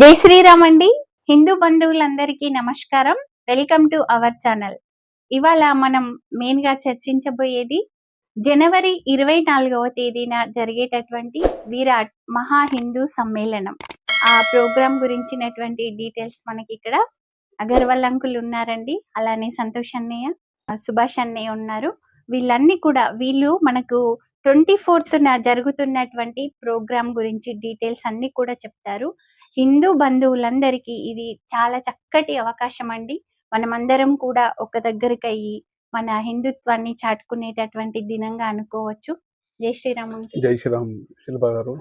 జై శ్రీరామ్ అండి. హిందూ బంధువులందరికీ నమస్కారం. Welcome to our channel. ఇవాళ మనం మెయిన్గా చర్చించబోయేది జనవరి ఇరవై నాలుగవ తేదీన జరిగేటటువంటి విరాట్ మహా హిందూ సమ్మేళనం. ఆ ప్రోగ్రాం గురించినటువంటి డీటెయిల్స్ మనకి ఇక్కడ అగర్వాల్ అంకుల్ ఉన్నారండి. అలానే సంతోష్ అన్నయ్య సుభాష్ అన్నయ్య ఉన్నారు. వీళ్ళన్నీ కూడా వీళ్ళు మనకు ట్వంటీ ఫోర్త్న జరుగుతున్నటువంటి ప్రోగ్రామ్ గురించి డీటెయిల్స్ అన్ని కూడా చెప్తారు. హిందూ బంధువులందరికీ ఇది చాలా చక్కటి అవకాశం అండి మనమందరం కూడా ఒక దగ్గరికి అయ్యి మన హిందుత్వాన్ని చాటుకునేటటువంటి దినంగా అనుకోవచ్చు. జై శ్రీరామ్. జై శ్రీరామ్ శిల్ప గారు.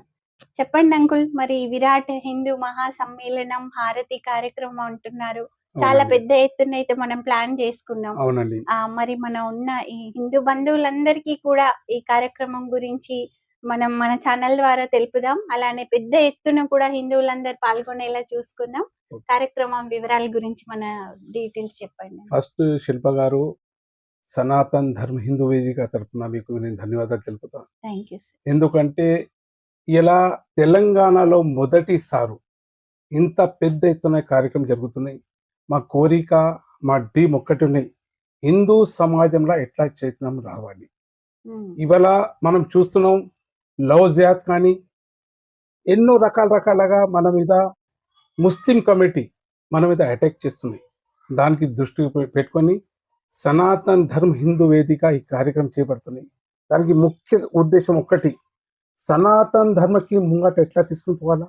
చెప్పండి అంకుల్ మరి విరాట్ హిందూ మహా సమ్మేళనం హారతి కార్యక్రమం అంటున్నారు. చాలా. పెద్ద ఎత్తున అయితే మనం ప్లాన్ చేసుకున్నాం. అవునండి. ఆ మరి మనం ఉన్న ఈ హిందూ బంధువులందరికీ కూడా ఈ కార్యక్రమం గురించి మనం మన ఛానల్ ద్వారా తెలుపుదాం. అలానే పెద్ద ఎత్తున కూడా హిందువులందరూ పాల్గొనేలా చూసుకుందాం. కార్యక్రమం వివరాల గురించి మన డీటెయిల్స్ చెప్పండి. ఫస్ట్ శిల్ప గారు సనాతన్ ధర్మ హిందూ వేదిక తరపున మీకు నేను ధన్యవాదాలు తెలుపుతా. Thank you sir. ఎందుకంటే ఇలా తెలంగాణలో మొదటిసారు ఇంత పెద్ద ఎత్తున కార్యక్రమం జరుగుతున్నాయి. మా కోరిక మా డ్రీమ్ ఒక్కటి ఉన్నాయి. హిందూ సమాజంలో ఎట్లా చైతన్యం రావాలి? ఇవాళ మనం చూస్తున్నాం లవ్ జాత్ కానీ ఎన్నో రకాల రకాలుగా మన మీద ముస్లిం కమిటీ మన మీద అటాక్ చేస్తున్నాయి దానికి దృష్టి పెట్టుకొని సనాతన్ ధర్మ హిందూ వేదిక ఈ కార్యక్రమం చేపడుతున్నాయి దానికి ముఖ్య ఉద్దేశం ఒక్కటి సనాతన్ ధర్మకి ముంగట ఎట్లా తీసుకుని పోవాలా?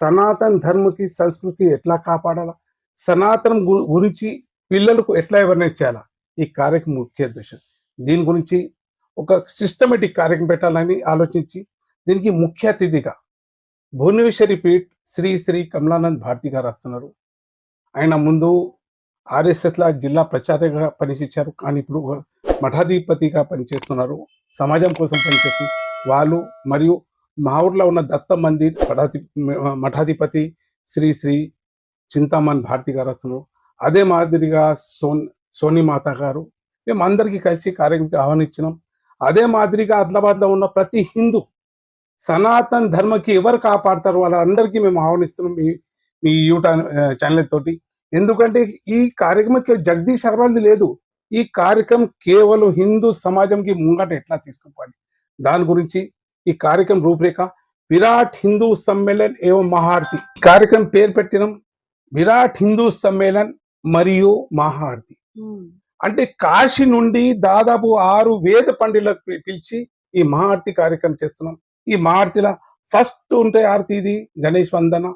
సనాతన్ ధర్మకి సంస్కృతి ఎట్లా కాపాడాలా? సనాతనం గురించి పిల్లలకు ఎట్లా ఎవరినైనా చేయాలా? ఈ కార్యక్రమం ముఖ్య ఉద్దేశం. దీని గురించి ఒక సిస్టమేటిక్ కార్యక్రమం పెట్టాలని ఆలోచించి దీనికి ముఖ్య అతిథిగా భువనేశ్వరి పీఠ్ శ్రీ శ్రీ కమలానంద్ భారతి గారు వస్తున్నారు. ఆయన ముందు ఆర్ఎస్ఎస్లా జిల్లా ప్రచారగా పనిచేశారు. కానీ ఇప్పుడు మఠాధిపతిగా పనిచేస్తున్నారు. సమాజం కోసం పనిచేస్తున్నారు వాళ్ళు మరియు మా ఊర్లో ఉన్న దత్త మందిర్ మఠాధి మఠాధిపతి శ్రీ శ్రీ చింతామణి భారతి గారు వస్తున్నారు. అదే మాదిరిగా సోన్ సోని మాత గారు. మేము అందరికీ కలిసి కార్యక్రమం ఆహ్వానించినాం. అదే మాదిరిగా ఆదిలాబాద్లో ఉన్న ప్రతి హిందూ సనాతన్ ధర్మకి ఎవరు కాపాడతారు వాళ్ళందరికీ మేము ఆహ్వానిస్తున్నాం మీ మీ యూట్యూబ్ ఛానల్ తోటి. ఎందుకంటే ఈ కార్యక్రమంకి జగదీష్ అగర్వాల్ది లేదు. ఈ కార్యక్రమం కేవలం హిందూ సమాజంకి ముంగట ఎట్లా తీసుకుపోవాలి? దాని గురించి ఈ కార్యక్రమం రూపురేఖ విరాట్ హిందూ సమ్మేళన్ ఏవం మహారతి. కార్యక్రమం పేరు పెట్టినాం విరాట్ హిందూ సమ్మేళన్ మరియు మహారతి. అంటే కాశీ నుండి దాదాపు ఆరు వేద పండితులకు పిలిచి ఈ మహారతి కార్యక్రమం చేస్తున్నాం. ఈ మహారతిలో ఫస్ట్ ఉంటే ఆరతి ఇది గణేష్ వందన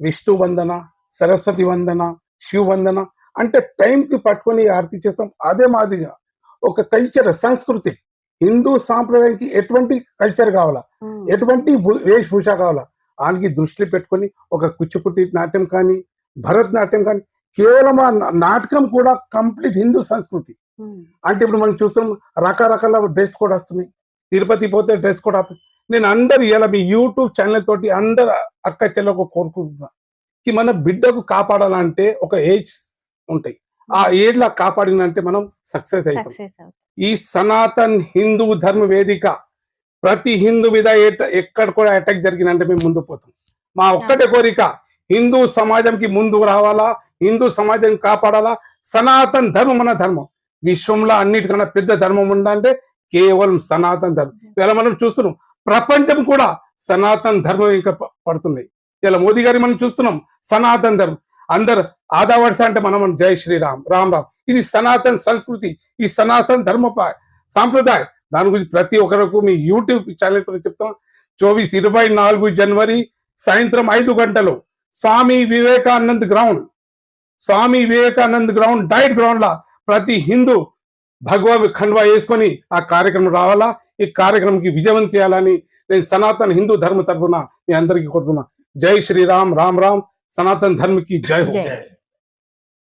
విష్ణు వందన సరస్వతి వందన శివ వందన అంటే టైంకి పట్టుకొని ఆరతి చేస్తాం. అదే మాదిరిగా ఒక కల్చర్ సంస్కృతి హిందూ సాంప్రదాయానికి ఎటువంటి కల్చర్ కావాలా? ఎటువంటి భూ- వేషభూష కావాలా? దానికి దృష్టి పెట్టుకొని ఒక కుచ్చిపుట్టి నాట్యం కానీ భరతనాట్యం కానీ కేవలం ఆ నాటకం కూడా కంప్లీట్ హిందూ సంస్కృతి. అంటే ఇప్పుడు మనం చూస్తున్నాం రకరకాల డ్రెస్ కోడ్ వస్తున్నాయి. తిరుపతి పోతే డ్రెస్ కోడ్ నేను అందరు ఇలా మీ యూట్యూబ్ ఛానల్ తోటి అందరు అక్క చెల్లకు కోరుకుంటున్నా. కి మన బిడ్డకు కాపాడాలంటే ఒక ఏజ్ ఉంటాయి. ఆ ఏజ్ లా కాపాడినంటే మనం సక్సెస్ అవుతాం. ఈ సనాతన్ హిందూ ధర్మ వేదిక ప్రతి హిందూ మీద ఎక్కడ కూడా అటాక్ జరిగినంటే మేము ముందు పోతాం. మా ఒక్కటే కోరిక హిందూ సమాజంకి ముందుకు రావాలా? హిందూ సమాజం కాపాడాలా? సనాతన్ ధర్మం మన ధర్మం. విశ్వంలో అన్నిటికన్నా పెద్ద ధర్మం ఉందంటే కేవలం సనాతన్ ధర్మం. ఇలా మనం చూస్తున్నాం. ప్రపంచం కూడా సనాతన్ ధర్మం ఇంకా పడుతున్నాయి. ఇలా మోదీ గారి మనం చూస్తున్నాం. సనాతన్ ధర్మం. అందరు ఆదావరుస అంటే మనం జై శ్రీరామ్ రామ్ రామ్. ఇది సనాతన్ సంస్కృతి. ఈ సనాతన ధర్మ సాంప్రదాయం. దాని గురించి ప్రతి ఒక్కరికి మీ యూట్యూబ్ ఛానల్ చెప్తాం. చోవీస్ ఇరవై నాలుగు జనవరి సాయంత్రం ఐదు గంటలు. Swami Vivekanand ground. Swami Vivekanand ground diet ground లా ప్రతి హిందూ భగవ ఖండ్వా వేసుకొని ఆ కార్యక్రమం రావాలా? ఈ కార్యక్రమంకి విజయవంతం చేయాలని నేను సనాతన హిందూ ధర్మ తరపున మీ అందరికీ కోరుతున్నా. జై శ్రీరామ్ రామ్ రామ్. సనాతన్ ధర్మకి జై హో.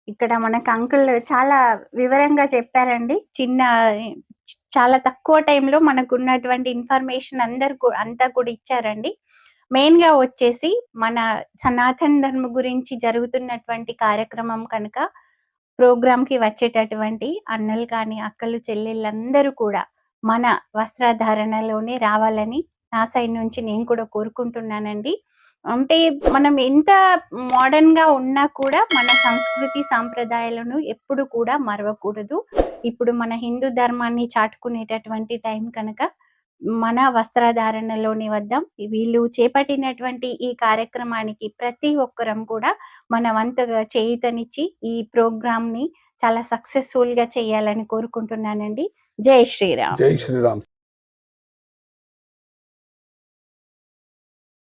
ఇక్కడ మనకు అంకుల్ చాలా వివరంగా చెప్పారండి. చిన్న చాలా తక్కువ టైంలో మనకు ఉన్నటువంటి ఇన్ఫర్మేషన్ అందరు అంతా కూడా ఇచ్చారండి. మెయిన్గా వచ్చేసి మన సనాతన ధర్మ గురించి జరుగుతున్నటువంటి కార్యక్రమం కనుక ప్రోగ్రామ్కి వచ్చేటటువంటి అన్నలు కానీ అక్కలు చెల్లెళ్ళందరూ కూడా మన వస్త్రధారణలోనే రావాలని నా సైడ్ నుంచి నేను కూడా కోరుకుంటున్నానండి. అంటే మనం ఎంత మోడర్న్గా ఉన్నా కూడా మన సంస్కృతి సాంప్రదాయాలను ఎప్పుడు కూడా మరవకూడదు. ఇప్పుడు మన హిందూ ధర్మాన్ని చాటుకునేటటువంటి టైం కనుక మన వస్త్రధారణలోని వద్దాం. వీళ్ళు చేపట్టినటువంటి ఈ కార్యక్రమానికి ప్రతి ఒక్కరం కూడా మన వంతుగా చేయుతనిచ్చి ఈ ప్రోగ్రామ్ని చాలా సక్సెస్ఫుల్గా చేయాలని కోరుకుంటున్నానండి. జై శ్రీరామ్. జై శ్రీరామ్.